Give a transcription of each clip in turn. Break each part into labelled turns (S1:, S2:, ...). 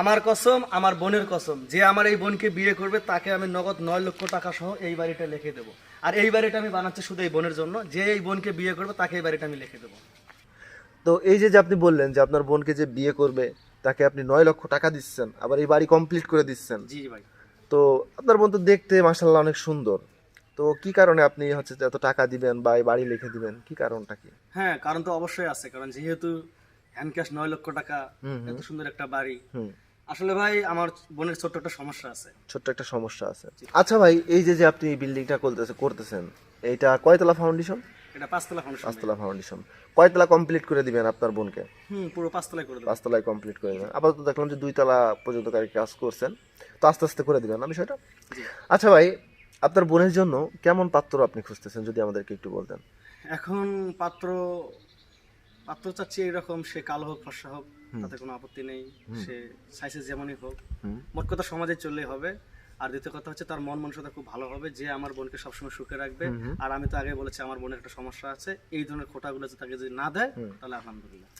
S1: আমার কসম আমার বোনের কসম যে আমার এই বোনকে বিয়ে করবে তাকে আমি নগদ নয় লক্ষ টাকা সহ এই বাড়িটা লিখে দেবো। আর এই বাড়িটা আমি বানাচ্ছি শুধু এই বোনের জন্য যে এই বোনকে বিয়ে করবে তাকে এই বাড়িটা আমি লিখে দেবো।
S2: তো এই যে যে আপনি বললেন যে আপনার বোনকে যে বিয়ে করবে তাকে আপনি নয় লক্ষ টাকা দিচ্ছেন আবার এই বাড়ি কমপ্লিট করে দিচ্ছেন।
S1: জি ভাই।
S2: তো আপনার বোন তো দেখতে মাসাল্লাহ অনেক সুন্দর। তো কি কারণে আপনি হচ্ছে এত টাকা দিবেন বা এই বাড়ি লিখে দিবেন? কি কারণটা কি?
S1: হ্যাঁ কারণ তো অবশ্যই আছে কারণ যেহেতু হ্যান্ড ক্যাশ নয় লক্ষ টাকা। এত সুন্দর একটা বাড়ি। আসলে ভাই আমার বোনের ছোট্ট একটা সমস্যা আছে।
S2: ছোট্ট একটা সমস্যা আছে। আচ্ছা ভাই এই যে যে আপনি বিল্ডিংটা করতেছে করতেছেন এইটা কয়তলা ফাউন্ডেশন
S1: এটা পাঁচতলা ফাউন্ডেশন
S2: পাঁচতলা ফাউন্ডেশন কয়তলা কমপ্লিট করে দিবেন আপনার বোনকে?
S1: হুম পুরো পাঁচতলায় করে দেবো।
S2: পাঁচতলায় কমপ্লিট করে দিবেন। আপাতত দেখলাম যে দুইতলা পর্যন্ত কাজ করছেন। তো আস্তে আস্তে করে দিবেন না বিষয়টা? আচ্ছা ভাই আপনার বোনের জন্য কেমন পাত্র আপনি খুঁজতেছেন যদি আমাদেরকে একটু বলতেন?
S1: এখন পাত্র পাত্র চাচ্ছি এরকম সে কালো হোক ফর্সা হোক তাতে কোনো আপত্তি নেই। সে সাইজে যেমনই হোক। মোট কথা সমাজে চললেই হবে। আর দ্বিতীয় কথা হচ্ছে তার মন মানসিকতা খুব ভালো হবে যে আমার বোনকে সবসময় সুখে রাখবে। আর আমি তো আগে বলেছি আমার বোনের একটা সমস্যা আছে। এই ধরনের খোটাগুলো যদি তাকে যদি না দেয় তাহলে আলহামদুলিল্লাহ।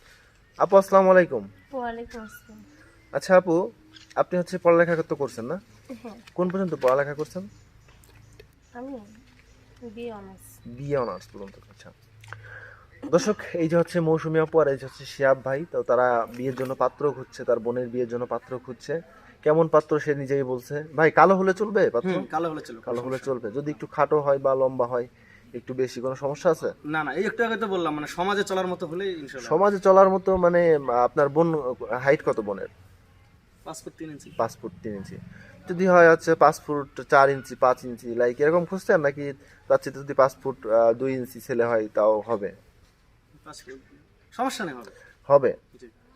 S2: আপু আসসালামু আলাইকুম।
S3: ওয়ালাইকুম আসসালাম।
S2: আচ্ছা আপু আপনি হচ্ছে পড়ালেখা তো করছেন না?
S3: হ্যাঁ।
S2: কোন পর্যন্ত পড়ালেখা করছেন?
S3: আমি বিয়ে অনার্স।
S2: বিএ অনার্স পর্যন্ত আচ্ছা। দর্শক এই যে হচ্ছে মৌসুমী আপু আর এই যে হচ্ছে শিয়াব ভাই তো তারা বিয়ের জন্য পাত্র খুঁজছে তার বোনের বিয়ের জন্য পাত্র খুঁজছে। কেমন পাত্র সে নিজেই বলছে। ভাই কালো হলে চলবে পাত্র?
S1: কালো হলে চলো
S2: কালো হলে চলবে। যদি একটু খাটো হয় বা লম্বা হয় একটু বেশি কোনো সমস্যা আছে?
S1: না না এই একটু আগে তো বললাম মানে সমাজে চলার মতো হলেই ইনশাল্লাহ।
S2: সমাজে চলার মতো মানে আপনার বোন হাইট কত বোনের?
S1: পাঁচ ফুট তিন ইঞ্চি।
S2: পাঁচ ফুট তিন ইঞ্চি। যদি হয় হচ্ছে পাঁচ ফুট চার ইঞ্চি পাঁচ ইঞ্চি লাইক এরকম খুঁজছেন নাকি চাচ্ছি যদি পাঁচ ফুট দুই ইঞ্চি ছেলে হয় তাও হবে?
S1: সমস্যা নেই হবে।
S2: হবে।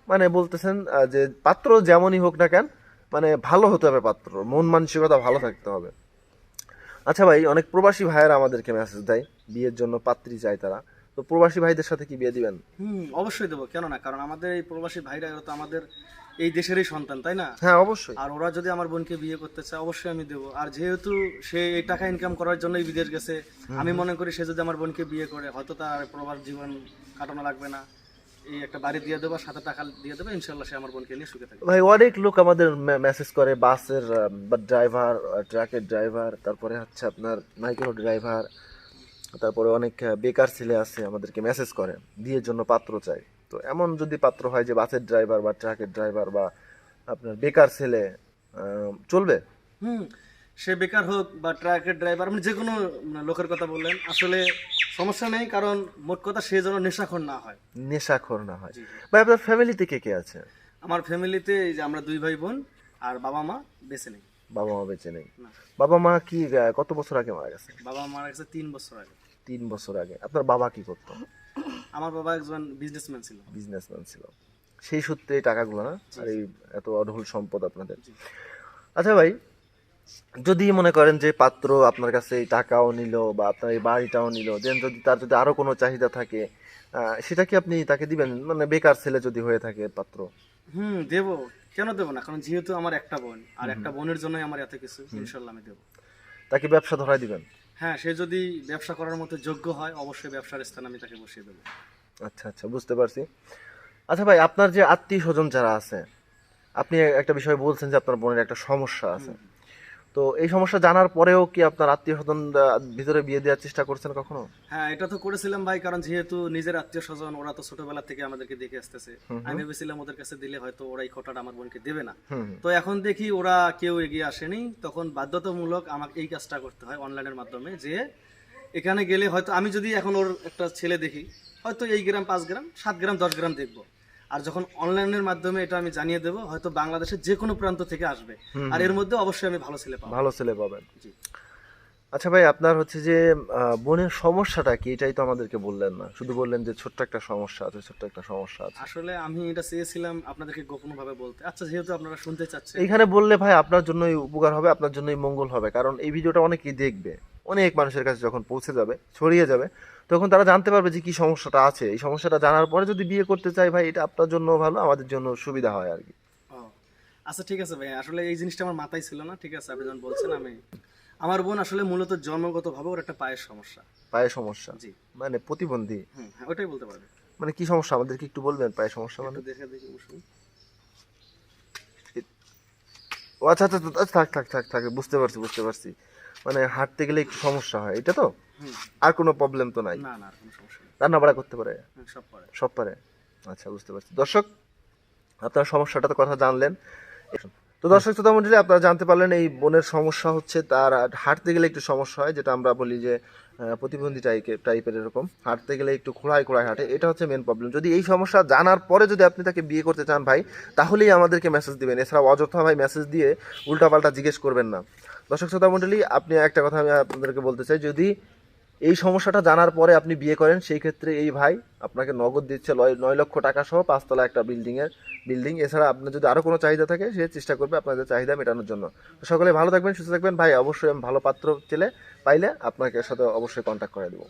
S2: মানে বলতেছেন যে পাত্র যেমনই হোক না কেন মানে ভালো হতে হবে পাত্র মন মানসিকতা ভালো থাকতে হবে। আচ্ছা ভাই অনেক প্রবাসী ভাইয়েরা আমাদেরকে মেসেজ দেয় বিয়ের জন্য পাত্রী চায় তারা। তো প্রবাসী ভাইদের সাথে কি বিয়ে দিবেন?
S1: হুম অবশ্যই দেবো। কেন না কারণ আমাদের এই প্রবাসী ভাইরা তো আমাদের এই দেশেরই সন্তান তাই না?
S2: হ্যাঁ অবশ্যই।
S1: আর ওরা যদি আমার বোনকে বিয়ে করতে চায় অবশ্যই আমি দেবো। আর যেহেতু সে এই টাকা ইনকাম করার জন্যই বিদেশ গেছে আমি মনে করি সে যদি আমার বোনকে বিয়ে করে হয়তো তার প্রবাস জীবন কাটানো লাগবে না। এই একটা বাড়ি দিয়ে দেবো সাথে টাকা দিয়ে দেবো ইনশাল্লাহ সে আমার বোনকে নিয়ে সুখে থাকবে।
S2: ভাই অনেক লোক আমাদের মেসেজ করে বাসের ড্রাইভার ট্রাকের ড্রাইভার তারপরে হচ্ছে আপনার মাইক্রো ড্রাইভার তারপরে অনেক বেকার ছেলে আছে আমাদেরকে মেসেজ করে বিয়ের জন্য পাত্র চাই। তো এমন যদি পাত্র হয় যে বাসের ড্রাইভার বা ট্রাকের ড্রাইভার বা আপনার বেকার ছেলে চলবে?
S1: হুম সে বেকার হোক বা ট্রাকের ড্রাইভার মানে যে কোনো লোকের কথা বললেন আসলে সমস্যা নেই কারণ মোট কথা সে যেন নেশাখোর না হয়।
S2: নেশাখোর না হয়। ভাই আপনার ফ্যামিলিতে কে কে আছে?
S1: আমার ফ্যামিলিতে এই যে আমরা দুই ভাই বোন আর বাবা মা বেঁচে নেই।
S2: বাবা মা বেঁচে নেই। বাবা মা কি কত বছর আগে মারা গেছে?
S1: বাবা মারা গেছে তিন বছর আগে।
S2: তিন বছর আগে। আপনার বাবা কি করতো?
S1: আমার বাবা একজন বিজনেসম্যান ছিল।
S2: বিজনেসম্যান ছিল। সেই সূত্রে এই টাকাগুলো না? আর এই এত অঢল সম্পদ আপনাদের। আচ্ছা ভাই যদি মনে করেন যে পাত্র আপনার কাছে এই টাকাও নিল বা আপনার এই বাড়িটাও নিল দেন যদি তার যদি আরও কোনো চাহিদা থাকে সেটা কি আপনি তাকে দিবেন? মানে বেকার ছেলে যদি হয়ে থাকে পাত্র?
S1: হুম দেবো। কেন দেবো না? কারণ যেহেতু আমার একটা বোন আর একটা বোনের জন্যই আমার এত কিছু ইনশাল্লাহ আমি দেবো।
S2: তাকে ব্যবসা ধরাই দিবেন?
S1: হ্যাঁ সে যদি ব্যবসা করার মতো যোগ্য হয় অবশ্যই ব্যবসার স্থান আমি তাকে বসিয়ে দেবো।
S2: আচ্ছা আচ্ছা বুঝতে পারছি। আচ্ছা ভাই আপনার যে আত্মীয় স্বজন যারা আছে আপনি একটা বিষয় বলছেন যে আপনার বোনের একটা সমস্যা আছে। তো এই সমস্যা জানার পরেও কি আপনার আত্মীয় স্বজন ভিতরে বিয়ে দেওয়ার চেষ্টা করছেন কখনো?
S1: হ্যাঁ এটা তো করেছিলাম ভাই কারণ যেহেতু নিজের আত্মীয় স্বজন ওরা তো ছোটবেলা থেকে আমাদেরকে দেখে আসতেছে। আমি ভেবেছিলাম ওদের কাছে দিলে হয়তো ওরা এই খোটাটা আমার বোনকে দেবে না। তো এখন দেখি ওরা কেউ এগিয়ে আসেনি তখন বাধ্যতামূলক আমাকে এই কাজটা করতে হয় অনলাইনের মাধ্যমে যে এখানে গেলে হয়তো আমি যদি এখন ওর একটা ছেলে দেখি হয়তো এই গ্রাম পাঁচ গ্রাম সাত গ্রাম দশ গ্রাম দেখব। আর যখন অনলাইনের মাধ্যমে এটা আমি জানিয়ে দেবো হয়তো বাংলাদেশের যে কোনো প্রান্ত থেকে আসবে। আর এর মধ্যে অবশ্যই আমি ভালো ছেলে পাবো।
S2: ভালো ছেলে পাবেন।
S1: জি।
S2: আচ্ছা ভাই আপনার হচ্ছে যে বোনের সমস্যাটা কি? এটাই তো আমাদেরকে বললেন না। শুধু বললেন যে ছোট্ট একটা সমস্যা আছে ছোট্ট একটা সমস্যা আছে।
S1: আসলে আমি এটা চেয়েছিলাম আপনাদেরকে গোপন ভাবে বলতে। আচ্ছা যেহেতু আপনারা শুনতে চাচ্ছেন।
S2: এখানে বললে ভাই আপনার জন্যই উপকার হবে আপনার জন্যই মঙ্গল হবে। কারণ এই ভিডিওটা অনেকেই দেখবে। অনেক মানুষের কাছে যখন পৌঁছে যাবে ছড়িয়ে যাবে তখন তারা জানতে পারবে যে কি সমস্যাটা আছে। এই সমস্যাটা জানার পরে যদি বিয়ে করতে চাই ভাই এটা আপনার জন্য ভালো আমাদের জন্য সুবিধা হয় আর কি।
S1: আচ্ছা ঠিক আছে ভাই আসলে এই জিনিসটা আমার মাথায় ছিল না ঠিক আছে আপনি যখন বলছেন আমি আমার বোন আসলে মূলত জন্মগত ভাবে ওর একটা পায়ের সমস্যা।
S2: পায়ের সমস্যা?
S1: জি।
S2: মানে প্রতিবন্ধী?
S1: হ্যাঁ ওটাই বলতে পারবে।
S2: মানে কি সমস্যা? আমাদেরকে একটু বলবেন পায়ের সমস্যা মানে?
S1: দেখে দেখে বসুন।
S2: ও আচ্ছা আচ্ছা আচ্ছা, থাক থাক থাক থাক বুঝতে পারছি বুঝতে পারছি। মানে হাঁটতে গেলে একটু সমস্যা হয় এটা তো? আর কোনো প্রবলেম তো নাই? রান্না বাড়া করতে পারে?
S1: সব পারে।
S2: সব পারে? আচ্ছা বুঝতে পারছি। দর্শক আপনার সমস্যাটার কথা জানলেন। তো দর্শক শ্রোতা মন্ডলী, আপনারা জানতে পারলেন এই বোনের সমস্যা হচ্ছে, তার হাঁটতে গেলে একটু সমস্যা হয়, যেটা আমরা বলি যে প্রতিবন্ধী টাইপের টাইপের এরকম। হাঁটতে গেলে একটু খোড়ায় খোড়ায় হাঁটে, এটা হচ্ছে মেন প্রবলেম যদি এই সমস্যা জানার পরে যদি আপনি তাকে বিয়ে করতে চান ভাই, তাহলেই আমাদেরকে মেসেজ দিবেন। এছাড়া অযথা ভাই মেসেজ দিয়ে উল্টাপাল্টা জিজ্ঞেস করবেন না। দর্শক শ্রোতা মন্ডলী, আপনি একটা কথা আমি আপনাদেরকে বলতে চাই, যদি এই সমস্যাটা জানার পরে আপনি বিয়ে করেন, সেই ক্ষেত্রে এই ভাই আপনাকে নগদ দিচ্ছে নয় লক্ষ টাকা সহ পাঁচতলা একটা বিল্ডিংয়ের বিল্ডিং এছাড়া আপনার যদি আরও কোনো চাহিদা থাকে, সে চেষ্টা করবে আপনাদের চাহিদা মেটানোর জন্য। সকলে ভালো থাকবেন, সুস্থ থাকবেন। ভাই, অবশ্যই আমি ভালো পাত্র চেলে পাইলে আপনাকে সাথে অবশ্যই কন্ট্যাক্ট করে দেবো।